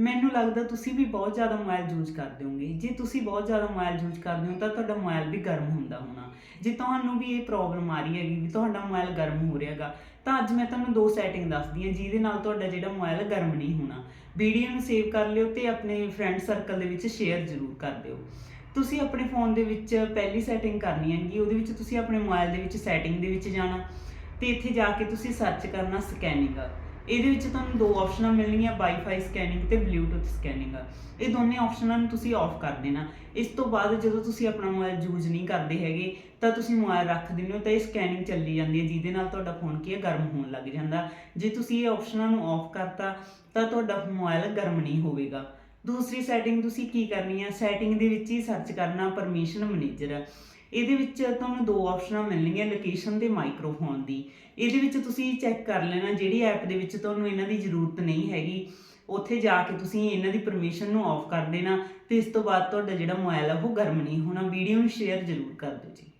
ਮੈਨੂੰ ਲੱਗਦਾ ਤੁਸੀਂ ਵੀ ਬਹੁਤ ਜ਼ਿਆਦਾ ਮੋਬਾਈਲ ਯੂਜ਼ ਕਰਦੇ ਹੋਗੇ ਜੇ ਤੁਸੀਂ ਬਹੁਤ ਜ਼ਿਆਦਾ ਮੋਬਾਈਲ ਯੂਜ਼ ਕਰਦੇ ਹੋ ਤਾਂ ਤੁਹਾਡਾ ਮੋਬਾਈਲ ਵੀ ਗਰਮ ਹੁੰਦਾ ਹੋਣਾ। ਜੇ ਤੁਹਾਨੂੰ ਵੀ ਇਹ ਪ੍ਰੋਬਲਮ ਆ ਰਹੀ ਹੈਗੀ ਵੀ ਤੁਹਾਡਾ ਮੋਬਾਈਲ ਗਰਮ ਹੋ ਰਿਹਾਗਾ ਤਾਂ ਅੱਜ ਮੈਂ ਤੁਹਾਨੂੰ ਦੋ ਸੈਟਿੰਗ ਦੱਸਦੀ ਹਾਂ ਜਿਹਦੇ ਨਾਲ ਤੁਹਾਡਾ ਜਿਹੜਾ ਮੋਬਾਈਲ ਗਰਮ ਨਹੀਂ ਹੋਣਾ। ਵੀਡੀਓ ਨੂੰ ਸੇਵ ਕਰ ਲਿਓ ਤੇ ਆਪਣੇ ਫਰੈਂਡ ਸਰਕਲ ਦੇ ਵਿੱਚ ਸ਼ੇਅਰ ਜ਼ਰੂਰ ਕਰ ਦਿਓ। ਤੁਸੀਂ ਆਪਣੇ ਫੋਨ ਦੇ ਵਿੱਚ ਪਹਿਲੀ ਸੈਟਿੰਗ ਕਰਨੀ ਹੈਗੀ, ਉਹਦੇ ਵਿੱਚ ਤੁਸੀਂ ਆਪਣੇ ਮੋਬਾਈਲ ਦੇ ਵਿੱਚ ਸੈਟਿੰਗ ਦੇ ਵਿੱਚ ਜਾਣਾ ਤੇ ਇੱਥੇ ਜਾ ਕੇ ਤੁਸੀਂ ਸਰਚ ਕਰਨਾ ਸਕੈਨਿੰਗ ਇਹਦੇ ਵਿੱਚ ਤੁਹਾਨੂੰ ਦੋ ਆਪਸ਼ਨਾਂ ਮਿਲਣਗੀਆਂ ਵਾਈਫਾਈ ਸਕੈਨਿੰਗ ਤੇ ਬਲੂਟੁੱਥ ਸਕੈਨਿੰਗ ਇਹ ਦੋਨੇ ਆਪਸ਼ਨਾਂ ਨੂੰ, ਤੁਸੀਂ ਆਫ ਕਰ ਦੇਣਾ। ਇਸ ਤੋਂ ਬਾਅਦ ਜਦੋਂ ਤੁਸੀਂ ਆਪਣਾ ਮੋਬਾਈਲ ਯੂਜ਼ ਨਹੀਂ ਕਰਦੇ ਹੈਗੇ, ਤਾਂ ਤੁਸੀਂ ਮੋਬਾਈਲ ਰੱਖ ਦਿੰਦੇ ਹੋ ਤਾਂ ਇਹ ਸਕੈਨਿੰਗ ਚੱਲੀ ਜਾਂਦੀ ਹੈ, ਜਿਹਦੇ ਨਾਲ ਤੁਹਾਡਾ ਫੋਨ ਕੀ ਹੈ, ਗਰਮ ਹੋਣ ਲੱਗ ਜਾਂਦਾ। ਜੇ ਤੁਸੀਂ ਇਹ ਆਪਸ਼ਨਾਂ ਨੂੰ ਆਫ ਕਰਤਾ, ਤਾਂ ਤੁਹਾਡਾ ਮੋਬਾਈਲ ਗਰਮ ਨਹੀਂ ਹੋਵੇਗਾ। ਦੂਸਰੀ ਸੈਟਿੰਗ ਤੁਸੀਂ ਕੀ ਕਰਨੀ ਹੈ? ਸੈਟਿੰਗ ਦੇ ਵਿੱਚ ਹੀ ਸਰਚ ਕਰਨਾ ਪਰਮਿਸ਼ਨ ਮੈਨੇਜਰ ਇਹਦੇ ਵਿੱਚ ਤੁਹਾਨੂੰ ਦੋ ਆਪਸ਼ਨਾਂ ਮਿਲਣਗੀਆਂ ਲੋਕੇਸ਼ਨ ਤੇ ਮਾਈਕ੍ਰੋਫੋਨ ਦੀ। ਇਹਦੇ ਵਿੱਚ ਤੁਸੀਂ ਚੈੱਕ ਕਰ ਲੈਣਾ, ਜਿਹੜੀ ਐਪ ਦੇ ਵਿੱਚ ਤੁਹਾਨੂੰ ਇਹਨਾਂ ਦੀ ਜ਼ਰੂਰਤ ਨਹੀਂ ਹੈਗੀ, ਉੱਥੇ ਜਾ ਕੇ ਤੁਸੀਂ ਇਹਨਾਂ ਦੀ ਪਰਮਿਸ਼ਨ ਨੂੰ ਆਫ ਕਰ ਦੇਣਾ ਤੇ ਇਸ ਤੋਂ ਬਾਅਦ ਤੁਹਾਡਾ ਜਿਹੜਾ ਮੋਬਾਈਲ ਆ, ਉਹ ਗਰਮ ਨਹੀਂ ਹੋਣਾ। ਵੀਡੀਓ ਨੂੰ ਸ਼ੇਅਰ ਜ਼ਰੂਰ ਕਰ ਦਿਓ ਜੀ।